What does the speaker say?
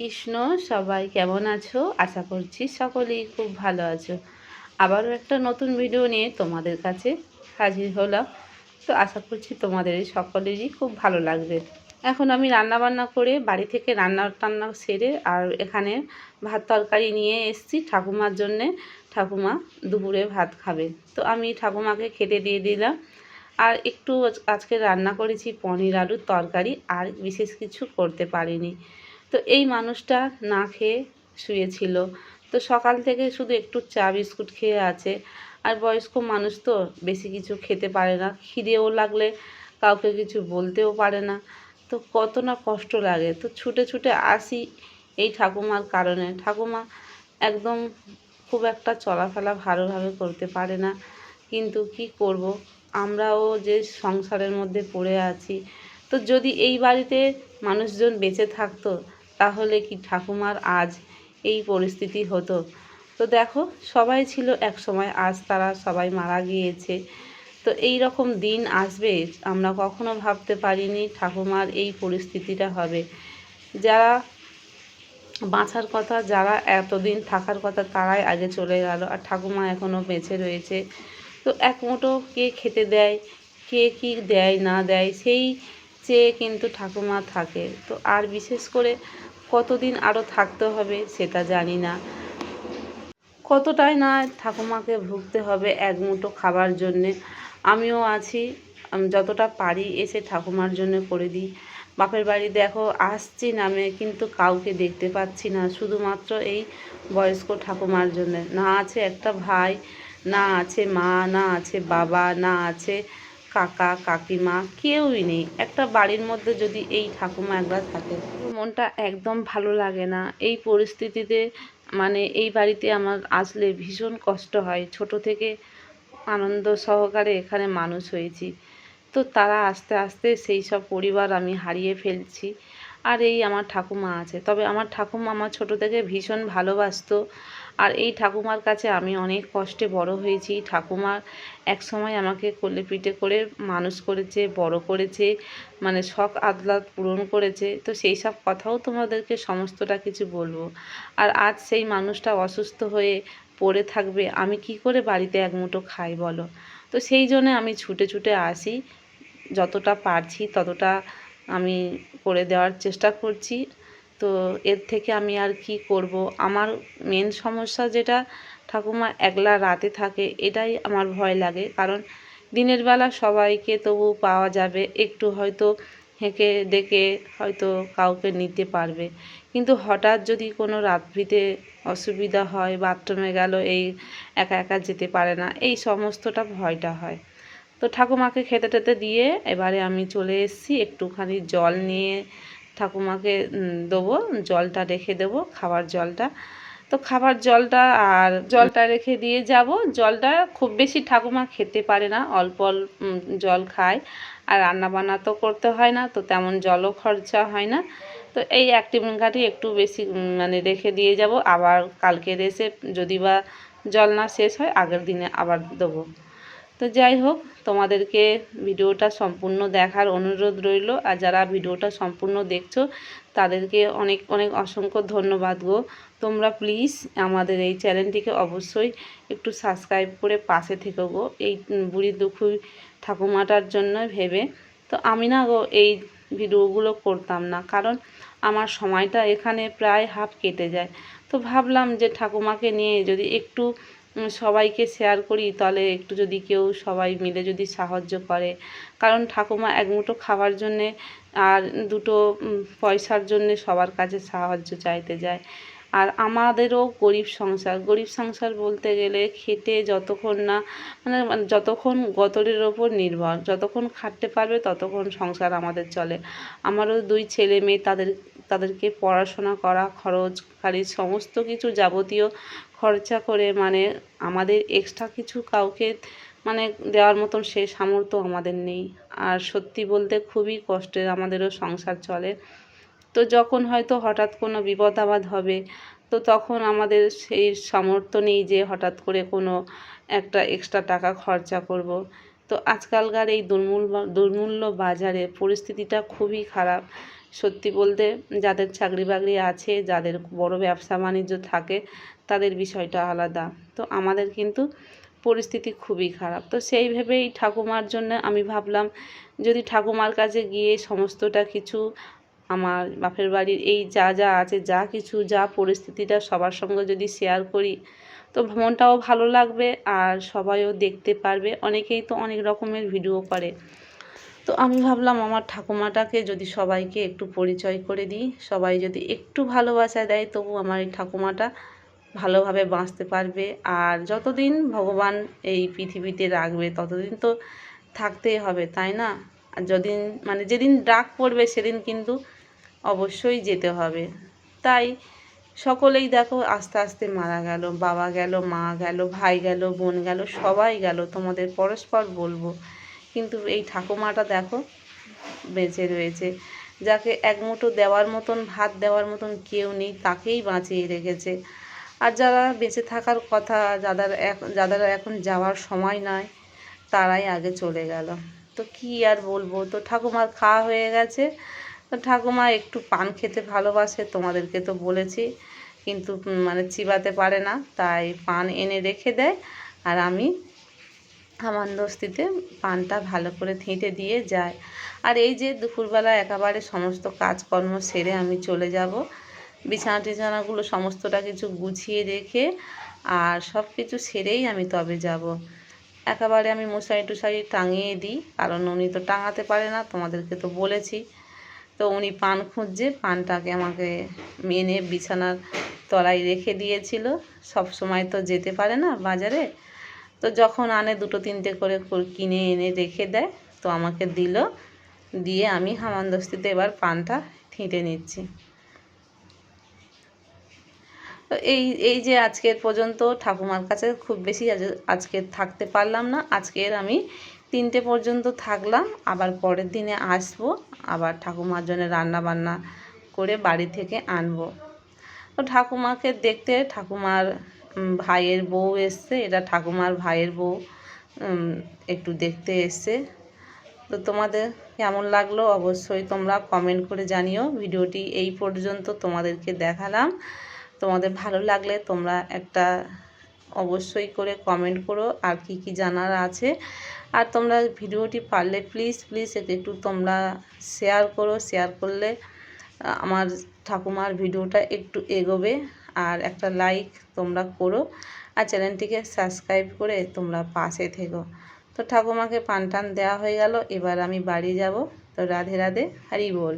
কৃষ্ণ, সবাই কেমন আছো? আশা করছি সকলেই খুব ভালো আছো। আবারও একটা নতুন ভিডিও নিয়ে তোমাদের কাছে হাজির হলাম। তো আশা করছি তোমাদের সকলেরই খুব ভালো লাগবে। এখন আমি রান্না বান্না করে বাড়ি থেকে রান্না টান্না সেরে আর এখানে ভাত তরকারি নিয়ে এসেছি ঠাকুমার জন্যে। ঠাকুমা দুপুরে ভাত খাবে। তো আমি ঠাকুমাকে খেতে দিয়ে দিলাম। আর একটু আজ- আজকে রান্না করেছি পনির আলুর তরকারি, আর বিশেষ কিছু করতে পারিনি। তো এই মানুষটা না খেয়ে শুয়েছিল। তো সকাল থেকে শুধু একটু চা বিস্কুট খেয়ে আছে। আর বয়স্ক মানুষ তো বেশি কিছু খেতে পারে না। খিদেও লাগলে কাউকে কিছু বলতেও পারে না। তো কত না কষ্ট লাগে। তো ছুটে ছুটে আসি এই ঠাকুমার কারণে। ঠাকুমা একদম খুব একটা চলাফেরা ভালোভাবে করতে পারে না। কিন্তু কি করব? আমরাও যে সংসারের মধ্যে পড়ে আছি। তো যদি এই বাড়িতে মানুষজন বেঁচে থাকতো তাহলে কি ঠাকুমার আজ এই পরিস্থিতি হতো? তো দেখো, সবাই ছিল এক সময়, আজ তারা সবাই মারা গিয়েছে। তো এই রকম দিন আসবে, আমরা কখনো ভাবতে পারিনি ঠাকুমার এই পরিস্থিতিটা হবে। যারা বাঁচার কথা, যারা এতদিন থাকার কথা, তারাই আগে চলে গেল, আর ঠাকুমা এখনও বেঁচে রয়েছে। তো এক মুঠো কে খেতে দেয়, কে কি দেয়, না দেয়, সেই চেয়ে কিন্তু ঠাকুমা থাকে। তো আর বিশেষ করে কতদিন আরও থাকতে হবে সেটা জানি না। কতটাই না ঠাকুমাকে ভুগতে হবে এক মুঠো খাবার জন্যে। আমিও আছি যতটা পারি এসে ঠাকুমার জন্য করে দিই। বাপের বাড়ি দেখো, আসছি নামে, কিন্তু কাউকে দেখতে পাচ্ছি না, শুধুমাত্র এই বয়স্ক ঠাকুমার জন্য। না আছে একটা ভাই, না আছে মা, না আছে বাবা, না আছে কাকা, কাকিমা কেউই নেই। একটা বাড়ির মধ্যে যদি এই ঠাকুমা একবার থাকে মনটা একদম ভালো লাগে না। এই পরিস্থিতিতে মানে এই বাড়িতে আমার আসলে ভীষণ কষ্ট হয়। ছোট থেকে আনন্দ সহকারে এখানে মানুষ হয়েছি। তো তারা আস্তে আস্তে সেই সব পরিবার আমি হারিয়ে ফেলছি। আর এই আমার ঠাকুমা আছে। তবে আমার ঠাকুমা আমার ছোট থেকে ভীষণ ভালোবাসতো। আর এই ঠাকুমার কাছে আমি অনেক কষ্টে বড় হয়েছি। ঠাকুমার এক সময় আমাকে কোলে পিঠে করে মানুষ করেছে, বড় করেছে মানে শখ আহ্লাদ পূরণ করেছে। তো সেই সব কথাও তোমাদেরকে সমস্তটা কিছু বলব। আর আজ সেই মানুষটা অসুস্থ হয়ে পড়ে থাকবে, আমি কি করে বাড়িতে এক মুঠো খাই বলো? তো সেই জন্য আমি ছুটে ছুটে আসি, যতটা পারছি ততটা আমি করে দেওয়ার চেষ্টা করছি। তো এর থেকে আমি আর কি করব? আমার মেন সমস্যা যেটা ঠাকুমা একলা রাতে থাকে, এটাই আমার ভয় লাগে। কারণ দিনের বেলা সবাইকে তবু পাওয়া যাবে, একটু হয়তো হেঁকে ডেকে হয়তো কাউকে নিতে পারবে। কিন্তু হঠাৎ যদি কোনো রাত্রিতে অসুবিধা হয়, বাথরুমে গেল, এই একা একা যেতে পারে না, এই সমস্তটা ভয়টা হয়। তো ঠাকুমাকে খেতে টেতে দিয়ে এবারে আমি চলে এসেছি, একটুখানি জল নিয়ে ঠাকুমাকে দেবো, জলটা রেখে দেবো, খাবার জলটা। তো খাবার জলটা আর জলটা রেখে দিয়ে যাব। জলটা খুব বেশি ঠাকুমা খেতে পারে না, অল্প অল্প জল খায়। আর রান্না বান্না তো করতে হয় না, তো তেমন জলও খরচা হয় না। তো এই একটি ঘাটি একটু বেশি মানে রেখে দিয়ে যাব। আবার কালকের এসে যদি বা জল না শেষ হয়, আগের দিনে আবার দেবো। তো যাই হোক, তোমাদেরকে ভিডিওটা সম্পূর্ণ দেখার অনুরোধ রইল। আর যারা ভিডিওটা সম্পূর্ণ দেখছ, তাদেরকে অনেক অনেক অসংখ্য ধন্যবাদ গো। তোমরা প্লিজ আমাদের এই চ্যানেলটিকে অবশ্যই একটু সাবস্ক্রাইব করে পাশে থেকো গো, এই বুড়ি দুঃখী ঠাকুমাটার জন্য ভেবে। তো আমি না গো, এই ভিডিওগুলো করতাম না, কারণ আমার সময়টা এখানে প্রায় হাফ কেটে যায়। তো ভাবলাম যে ঠাকুমাকে নিয়ে যদি একটু সবাইকে শেয়ার করি, তাহলে একটু যদি কেউ সবাই মিলে যদি সাহায্য করে। কারণ ঠাকুমা এক মুঠো খাওয়ার জন্যে আর দুটো পয়সার জন্যে সবার কাছে সাহায্য চাইতে যায়। আর আমাদেরও গরিব সংসার। গরিব সংসার বলতে গেলে খেটে যতক্ষণ না মানে মানে যতক্ষণ গতরের ওপর নির্ভর, যতক্ষণ খাটতে পারবে ততক্ষণ সংসার আমাদের চলে। আমারও দুই ছেলে মেয়ে, তাদের তাদেরকে পড়াশোনা করা, খরচ, খালি সমস্ত কিছু যাবতীয় খরচা করে মানে আমাদের এক্সট্রা কিছু কাউকে মানে দেওয়ার মতন সে সামর্থ্য আমাদের নেই। আর সত্যি বলতে খুবই কষ্টের আমাদেরও সংসার চলে। তো যখন হয়তো হঠাৎ কোনো বিপদ আপদ হবে, তো তখন আমাদের সেই সামর্থ্য নেই যে হঠাৎ করে কোনো একটা এক্সট্রা টাকা খরচা করব। তো আজকালকার এই দুর্মূল দুর্মূল্য বাজারে পরিস্থিতিটা খুবই খারাপ। সত্যি বলতে যাদের চাকরি বাকরি আছে, যাদের বড় ব্যবসা বাণিজ্য থাকে, তাদের বিষয়টা আলাদা। তো আমাদের কিন্তু পরিস্থিতি খুবই খারাপ। তো সেই ভেবেই ঠাকুমার জন্য আমি ভাবলাম, যদি ঠাকুমার কাছে গিয়ে সমস্তটা কিছু আমার বাপের বাড়ির এই যা যা আছে, যা কিছু, যা পরিস্থিতিটা সবার সঙ্গে যদি শেয়ার করি, তো ভ্রমণটাও ভালো লাগবে আর সবাইও দেখতে পারবে। অনেকেই তো অনেক রকমের ভিডিও করে। তো আমি ভাবলাম আমার ঠাকুমাটাকে যদি সবাইকে একটু পরিচয় করে দিই, সবাই যদি একটু ভালোবাসা দেয় তবু আমার এই ঠাকুমাটা ভালোভাবে বাঁচতে পারবে। আর যতদিন ভগবান এই পৃথিবীতে রাখবে ততদিন তো থাকতেই হবে, তাই না? আর যদিন মানে যেদিন ডাক পড়বে সেদিন কিন্তু অবশ্যই যেতে হবে। তাই সকলেই দেখো আস্তে আস্তে মারা গেল, বাবা গেল, মা গেল, ভাই গেল, বোন গেল, সবাই গেল। তোমাদের পরস্পর বলব কিন্তু এই ঠাকুমাটা দেখো বেঁচে রয়েছে। যাকে এক মুঠো দেওয়ার মতন, ভাত দেওয়ার মতন কেউ নেই, তাকেই বাঁচিয়ে রেখেছে। আর যারা বেঁচে থাকার কথা, যাদের যাদের এখন যাওয়ার সময় নয় তারাই আগে চলে গেল। তো কী আর বলব? তো ঠাকুমার খাওয়া হয়ে গেছে। তো ঠাকুমা একটু পান খেতে ভালোবাসে, তোমাদেরকে তো বলেছি। কিন্তু মানে চিবাতে পারে না, তাই পান এনে রেখে দেয়। আর আমি হামানদস্তিতে পানটা ভালো করে থেঁটে দিয়ে যায়। আর এই যে দুপুরবেলা একেবারে সমস্ত কাজকর্ম সেরে আমি চলে যাব। বিছানা টিছানাগুলো সমস্তটা কিছু গুছিয়ে রেখে আর সব কিছু সেরেই আমি তবে যাব। একেবারে আমি মশারি টুশারি টাঙিয়ে দিই, কারণ উনি তো টাঙাতে পারে না, তোমাদেরকে তো বলেছি। তো উনি পান খুঁজছে, পানটাকে আমাকে মেনে বিছানার তলায় রেখে দিয়েছিল। সব সময় তো যেতে পারে না বাজারে। তো যখন আনে দুটো তিনটে করে কিনে এনে রেখে দেয়, তো আমাকে দিল। দিয়ে আমি হামানদস্তিতে এবার পানটা থেঁটে নিচ্ছি। তো এই এই যে আজকের পর্যন্ত ঠাকুমার কাছে খুব বেশি আজকে থাকতে পারলাম না। আজকের আমি তিনটে পর্যন্ত থাকলাম। আবার পরের দিনে আসব, আবার ঠাকুমার জন্য রান্না বান্না করে বাড়ি থেকে আনব। তো ঠাকুমাকে দেখতে ঠাকুমার ভাইয়ের বউ এসছে, এটা ঠাকুমার ভাইয়ের বউ একটু দেখতে এসছে। তো তোমাদের কেমন লাগল অবশ্যই তোমরা কমেন্ট করে জানিও। ভিডিওটি এই পর্যন্ত তোমাদেরকে দেখালাম। তোমাদের ভালো লাগলে তোমরা একটা অবশ্যই করে কমেন্ট করো আর কি কি জানার আছে। আর তোমরা ভিডিওটি পারলে প্লিজ প্লিজ একটু তোমরা শেয়ার করো। শেয়ার করলে আমার ঠাকুমার ভিডিওটা একটু এগোবে। আর একটা লাইক তোমরা করো আর চ্যানেলটিকে সাবস্ক্রাইব করে তোমরা পাশে থেকো। তো ঠাকুমাকে পান টান দেওয়া হয়ে গেল, এবার আমি বাড়ি যাব। তো রাধে রাধে, হারি বল।